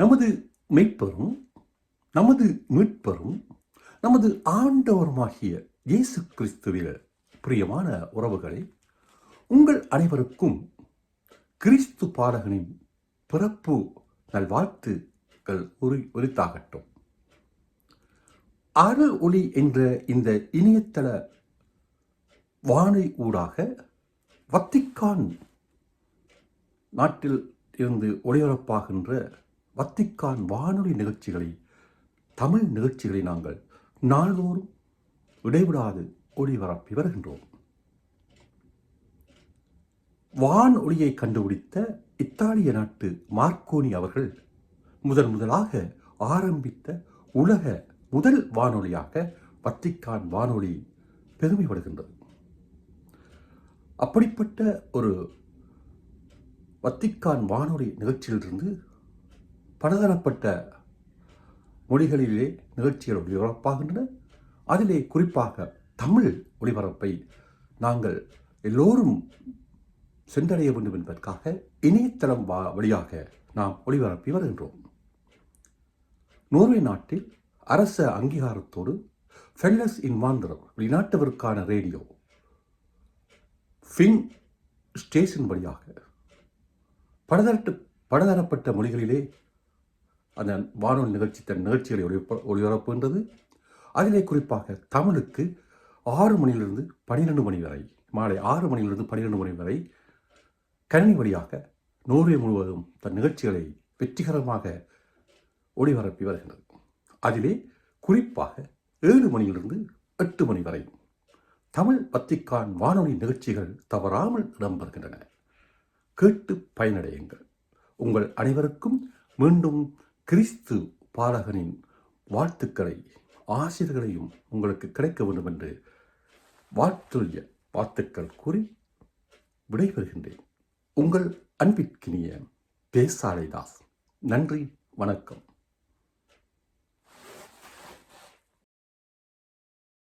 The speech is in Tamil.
நமது மெய்ப்பரும் நமது மீட்பரும் நமது ஆண்டவருமாகிய இயேசு கிறிஸ்துவில் பிரியமான உறவுகளை உங்கள் அனைவருக்கும் கிறிஸ்து பாடகனின் பிறப்பு நல்வாழ்த்துக்கள் உரி உரித்தாகட்டும். அருள் ஒளி என்ற இந்த இணையதள வானை ஊடாக வத்திக்கான் நாட்டில் இருந்து ஒளிபரப்பாகின்ற வத்திக்கான் வானொலி நிகழ்ச்சிகளை தமிழ் நிகழ்ச்சிகளை நாங்கள் நாள்தோறும் இடைவிடாது ஒளிபரப்பி வருகின்றோம். வானொலியை கண்டுபிடித்த இத்தாலிய நாட்டு மார்க்கோனி அவர்கள் முதன் முதலாக ஆரம்பித்த உலக முதல் வானொலியாக வத்திக்கான் வானொலி பெருமைப்படுகின்றது. அப்படிப்பட்ட ஒரு வத்திக்கான் வானொலி நிகழ்ச்சியிலிருந்து பலதரப்பட்ட மொழிகளிலே நிகழ்ச்சிகள் ஒளிபரப்பாகின்றன அதிலே குறிப்பாக தமிழ் ஒளிபரப்பை நாங்கள் எல்லோரும் சென்றடைய வேண்டும் என்பதற்காக இணையதளம் வா வழியாக நாம் ஒளிபரப்பி வருகின்றோம். நோர்வே நாட்டில் அரச அங்கீகாரத்தோடு ஃபெல்லஸ் இன் வாந்திரம் வெளிநாட்டவருக்கான ரேடியோ ஃபின் ஸ்டேஷன் வழியாக பலதரட்டு பலதரப்பட்ட மொழிகளிலே அந்த வானொலி நிகழ்ச்சி தன் நிகழ்ச்சிகளை ஒளி ஒளிபரப்புகின்றது. அதிலே குறிப்பாக தமிழுக்கு ஆறு மணியிலிருந்து பனிரெண்டு மணி வரை மாலை ஆறு மணியிலிருந்து பன்னிரெண்டு மணி வரை கணினி வழியாக நோர்வே முழுவதும் தன் நிகழ்ச்சிகளை வெற்றிகரமாக ஒளிபரப்பி வருகின்றது. அதிலே குறிப்பாக ஏழு மணியிலிருந்து எட்டு மணி வரை தமிழ் பத்திக்கான் வானொலி நிகழ்ச்சிகள் தவறாமல் இடம்பெறுகின்றன. கேட்டு பயனடையுங்கள். உங்கள் அனைவருக்கும் மீண்டும் கிறிஸ்து பாடகனின் வாழ்த்துக்களை ஆசிரியர்களையும் உங்களுக்கு கிடைக்க வேண்டும் என்று வாழ்த்துரிய வாழ்த்துக்கள் கூறி விடைபெறுகின்றேன். உங்கள் அன்பிற்கினிய பேசாலை தாஸ் நன்றி வணக்கம்.